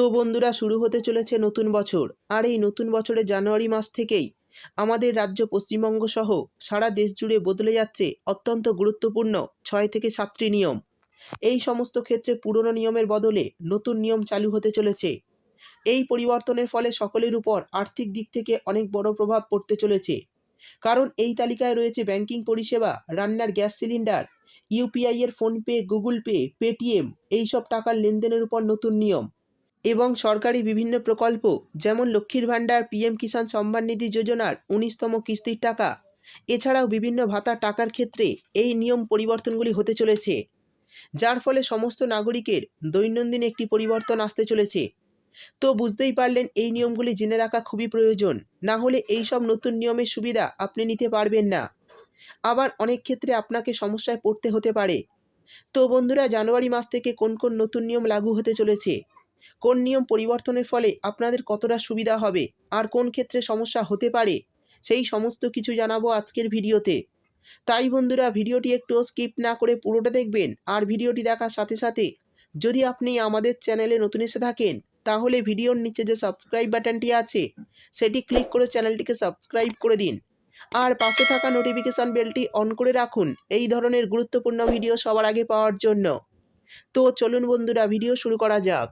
তো বন্ধুরা, শুরু হতে চলেছে নতুন বছর। আর এই নতুন বছরের জানুয়ারি মাস থেকেই আমাদের রাজ্য পশ্চিমবঙ্গ সহ সারা দেশ জুড়ে বদলে যাচ্ছে অত্যন্ত গুরুত্বপূর্ণ ছয় থেকে সাতটি নিয়ম। এই সমস্ত ক্ষেত্রে পুরনো নিয়মের বদলে নতুন নিয়ম চালু হতে চলেছে। এই পরিবর্তনের ফলে সকলের উপর আর্থিক দিক থেকে অনেক বড় প্রভাব পড়তে চলেছে। কারণ এই তালিকায় রয়েছে ব্যাংকিং পরিষেবা, রান্নার গ্যাস সিলিন্ডার, ইউপিআই এর ফোনপে, গুগল পে, পেটিএম, এইসব টাকার লেনদেনের উপর নতুন নিয়ম। এবং সরকারি বিভিন্ন প্রকল্প, যেমন লক্ষ্মীর ভাণ্ডার, পিএম কিষাণ সম্মান নিধি যোজনার উনিশতম কিস্তির টাকা। এছাড়াও বিভিন্ন ভাতার টাকার ক্ষেত্রে এই নিয়ম পরিবর্তনগুলি হতে চলেছে, যার ফলে সমস্ত নাগরিকের দৈনন্দিন একটি পরিবর্তন আসতে চলেছে। তো বুঝতেই পারলেন, এই নিয়মগুলি জেনে রাখা খুবই প্রয়োজন, না হলে এই সব নতুন নিয়মের সুবিধা আপনি নিতে পারবেন না। আবার অনেক ক্ষেত্রে আপনাকে সমস্যায় পড়তে হতে পারে। তো বন্ধুরা, জানুয়ারি মাস থেকে কোন কোন নতুন নিয়ম লাগু হতে চলেছে? কোন নিয়ম পরিবর্তনের ফলে আপনাদের কতটা সুবিধা হবে? আর কোন ক্ষেত্রে সমস্যা হতে পারে? সেই সমস্ত কিছু জানাব আজকের ভিডিওতে। তাই বন্ধুরা, ভিডিওটি একটু স্কিপ না করে পুরোটা দেখবেন আর ভিডিওটি দেখার সাথে সাথে যদি আপনি আমাদের চ্যানেলে নতুন এসে থাকেন, তাহলে ভিডিওর নিচে যে সাবস্ক্রাইব বাটনটি আছে, সেটি ক্লিক করে চ্যানেলটিকে সাবস্ক্রাইব করে দিন। আর পাশে থাকা নোটিফিকেশন বেলটি অন করে রাখুন এই ধরনের গুরুত্বপূর্ণ ভিডিও সবার আগে পাওয়ার জন্য। তো চলুন বন্ধুরা, ভিডিও শুরু করা যাক।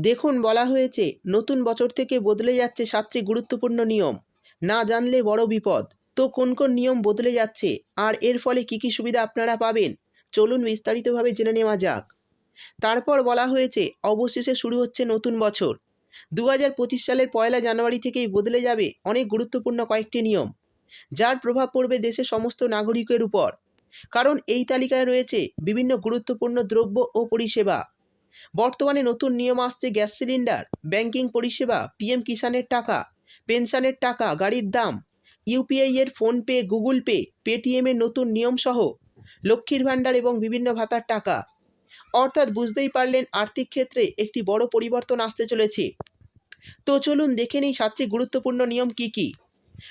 দেখুন বলা হয়েছে, নতুন বছর থেকে বদলে যাচ্ছে সাতটি গুরুত্বপূর্ণ নিয়ম। না জানলে বড় বিপদ। তো কোন কোন নিয়ম বদলে যাচ্ছে? আর এর ফলে কি কি সুবিধা আপনারা পাবেন? চলুন বিস্তারিতভাবে জেনে নেওয়া যাক। তারপর বলা হয়েছে, অবশেষে শুরু হচ্ছে নতুন বছর। দু সালের পয়লা জানুয়ারি থেকেই বদলে যাবে অনেক গুরুত্বপূর্ণ কয়েকটি নিয়ম। যার প্রভাব পড়বে দেশের সমস্ত নাগরিকের উপর। কারণ এই তালিকায় রয়েছে বিভিন্ন গুরুত্বপূর্ণ দ্রব্য ও পরিষেবা। বর্তমানে নতুন নিয়ম আসছে গ্যাস সিলিন্ডার, ব্যাংকিং পরিষেবা, পিএম কিষাণের টাকা, পেনশনের টাকা, গাড়ির দাম, ইউপিআই এর ফোনপে গুগল পে পেটিএমের নতুন নিয়ম সহ লক্ষ্মীর ভাণ্ডার এবং বিভিন্ন ভাতার টাকা। অর্থাৎ বুঝতেই পারলেন আর্থিক ক্ষেত্রে একটি বড় পরিবর্তন আসতে চলেছে। তো চলুন দেখে নিই সাতটি গুরুত্বপূর্ণ নিয়ম কি কি।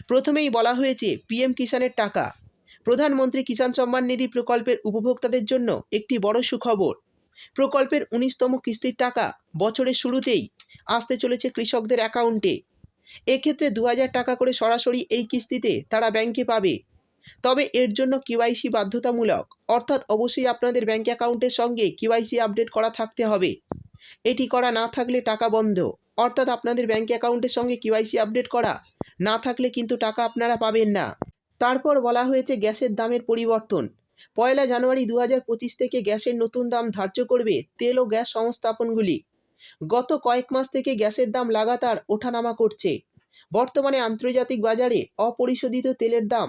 প্রথমেই বলা হয়েছে পিএম কিষাণের টাকা। প্রধানমন্ত্রী কিষাণ সম্মান নিধি প্রকল্পের উপভোক্তাদের জন্য একটি বড় সুখবর। প্রকল্পের উনিশতম কিস্তির টাকা বছরের শুরুতেই আসতে চলেছে কৃষকদের অ্যাকাউন্টে। এক্ষেত্রে দু হাজার টাকা করে সরাসরি এই কিস্তিতে তারা ব্যাংকে পাবে। তবে এর জন্য কিউআইসি বাধ্যতামূলক। অর্থাৎ অবশ্যই আপনাদের ব্যাংক অ্যাকাউন্টের সঙ্গে কিউআইসি আপডেট করা থাকতে হবে। এটি করা না থাকলে টাকা বন্ধ। অর্থাৎ আপনাদের ব্যাংক অ্যাকাউন্টের সঙ্গে কিউআইসি আপডেট করা না থাকলে কিন্তু টাকা আপনারা পাবেন না। তারপর বলা হয়েছে গ্যাসের দামের পরিবর্তন। পয়লা জানুয়ারি দু থেকে গ্যাসের নতুন দাম ধার্য করবে তেল ও গ্যাস সংস্থাপনগুলি। গত কয়েক মাস থেকে গ্যাসের দাম লাগাতার ওঠানামা করছে। বর্তমানে আন্তর্জাতিক বাজারে অপরিশোধিত তেলের দাম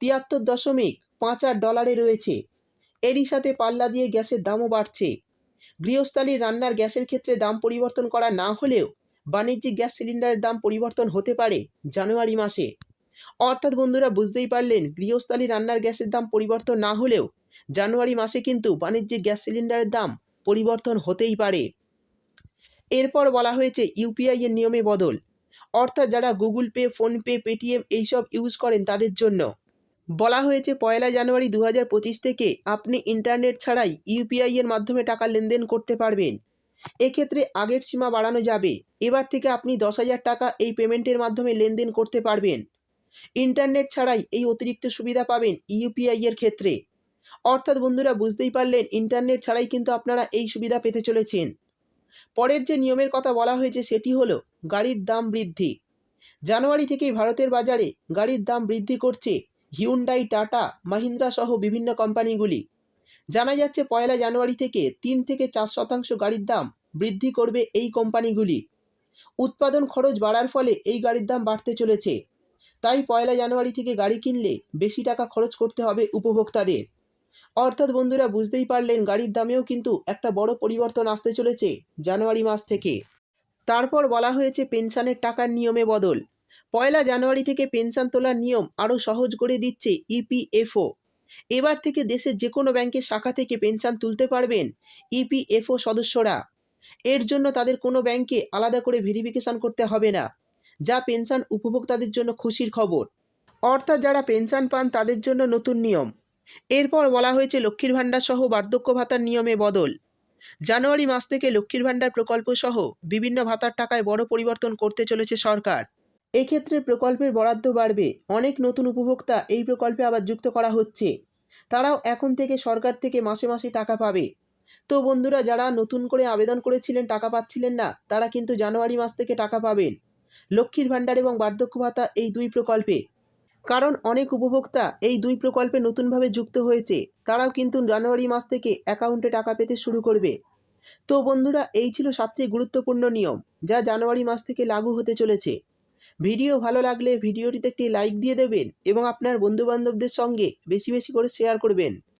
তিয়াত্তর দশমিক পাঁচ আট ডলারে রয়েছে। এরই সাথে পাল্লা দিয়ে গ্যাসের দামও বাড়ছে। গৃহস্থালীর রান্নার গ্যাসের ক্ষেত্রে দাম পরিবর্তন করা না হলেও বাণিজ্যিক গ্যাস সিলিন্ডারের দাম পরিবর্তন হতে পারে জানুয়ারি মাসে। অর্থাৎ বন্ধুরা বুঝতেই পারলেন, গৃহস্থালী রান্নার গ্যাসের দাম পরিবর্তন না হলেও জানুয়ারি মাসে কিন্তু বাণিজ্যিক গ্যাস সিলিন্ডারের দাম পরিবর্তন হতেই পারে। এরপর বলা হয়েছে ইউপিআই এর নিয়মে বদল, অর্থাৎ যারা গুগল পে ফোনপে পেটিএম এইসব ইউজ করেন তাদের জন্য। বলা হয়েছে পয়লা জানুয়ারি দু থেকে আপনি ইন্টারনেট ছাড়াই ইউপিআই এর মাধ্যমে টাকা লেনদেন করতে পারবেন। এক্ষেত্রে আগের সীমা বাড়ানো যাবে। এবার থেকে আপনি দশ হাজার টাকা এই পেমেন্টের মাধ্যমে লেনদেন করতে পারবেন। ইন্টারনেট ছাড়াই এই অতিরিক্ত সুবিধা পাবেন ইউপিআই এর ক্ষেত্রে। অর্থাৎ বন্ধুরা, বুঝতেই পারলেন, ইন্টারনেট ছাড়াই কিন্তু আপনারা এই সুবিধা পেতে চলেছেন। পরের যে নিয়মের কথা বলা হয়েছে সেটি হলো গাড়ির দাম বৃদ্ধি। জানুয়ারি থেকেই ভারতের বাজারে গাড়ির দাম বৃদ্ধি করছে হিউন্ডাই টাটা মাহিন্দ্রা সহ বিভিন্ন কোম্পানিগুলি। জানা যাচ্ছে পয়লা জানুয়ারি থেকে তিন থেকে চার শতাংশ গাড়ির দাম বৃদ্ধি করবে এই কোম্পানিগুলি। উৎপাদন খরচ বাড়ার ফলে এই গাড়ির দাম বাড়তে চলেছে। তাই পয়লা জানুয়ারি থেকে গাড়ি কিনলে বেশি টাকা খরচ করতে হবে উপভোক্তাদের। অর্থাৎ বন্ধুরা, বুঝতেই পারলেন গাড়ির দামেও কিন্তু একটা বড় পরিবর্তন আসতে চলেছে জানুয়ারি মাস থেকে। তারপর বলা হয়েছে পেনশনের টাকার নিয়মে বদল। পয়লা জানুয়ারি থেকে পেনশন তোলার নিয়ম আরও সহজ করে দিচ্ছে ইপিএফও এবার থেকে দেশের যে কোনো ব্যাংকের শাখা থেকে পেনশন তুলতে পারবেন ইপিএফও সদস্যরা। এর জন্য তাদের কোনো ব্যাংকে আলাদা করে ভেরিফিকেশন করতে হবে না। যা পেনশন উপভোক্তাদের জন্য খুশির খবর। অর্থাৎ যারা পেনশন পান তাদের জন্য নতুন নিয়ম। এরপর বলা হয়েছে লক্ষ্মীর ভাণ্ডার সহ বার্ধক্য ভাতার নিয়মে বদল। জানুয়ারি মাস থেকে লক্ষ্মীর ভাণ্ডার প্রকল্প সহ বিভিন্ন ভাতার টাকায় বড় পরিবর্তন করতে চলেছে সরকার। এক্ষেত্রে প্রকল্পের বরাদ্দ বাড়বে। অনেক নতুন উপভোক্তা এই প্রকল্পে আবার যুক্ত করা হচ্ছে। তারাও এখন থেকে সরকার থেকে মাসে মাসে টাকা পাবে। তো বন্ধুরা, যারা নতুন করে আবেদন করেছিলেন, টাকা পাচ্ছিলেন না, তারা কিন্তু জানুয়ারি মাস থেকে টাকা পাবেন। লক্ষ্মীর ভাণ্ডার এবং বার্ধক্য ভাতা এই দুই প্রকল্পে। কারণ অনেক উপভোক্তা এই দুই প্রকল্পে নতুনভাবে যুক্ত হয়েছে, তারাও কিন্তু জানুয়ারি মাস থেকে অ্যাকাউন্টে টাকা পেতে শুরু করবে। তো বন্ধুরা, এই ছিল সাতটি গুরুত্বপূর্ণ নিয়ম, যা জানুয়ারি মাস থেকে লাগু হতে চলেছে। ভিডিও ভালো লাগলে ভিডিওটিতে একটি লাইক দিয়ে দেবেন এবং আপনার বন্ধুবান্ধবদের সঙ্গে বেশি বেশি করে শেয়ার করবেন।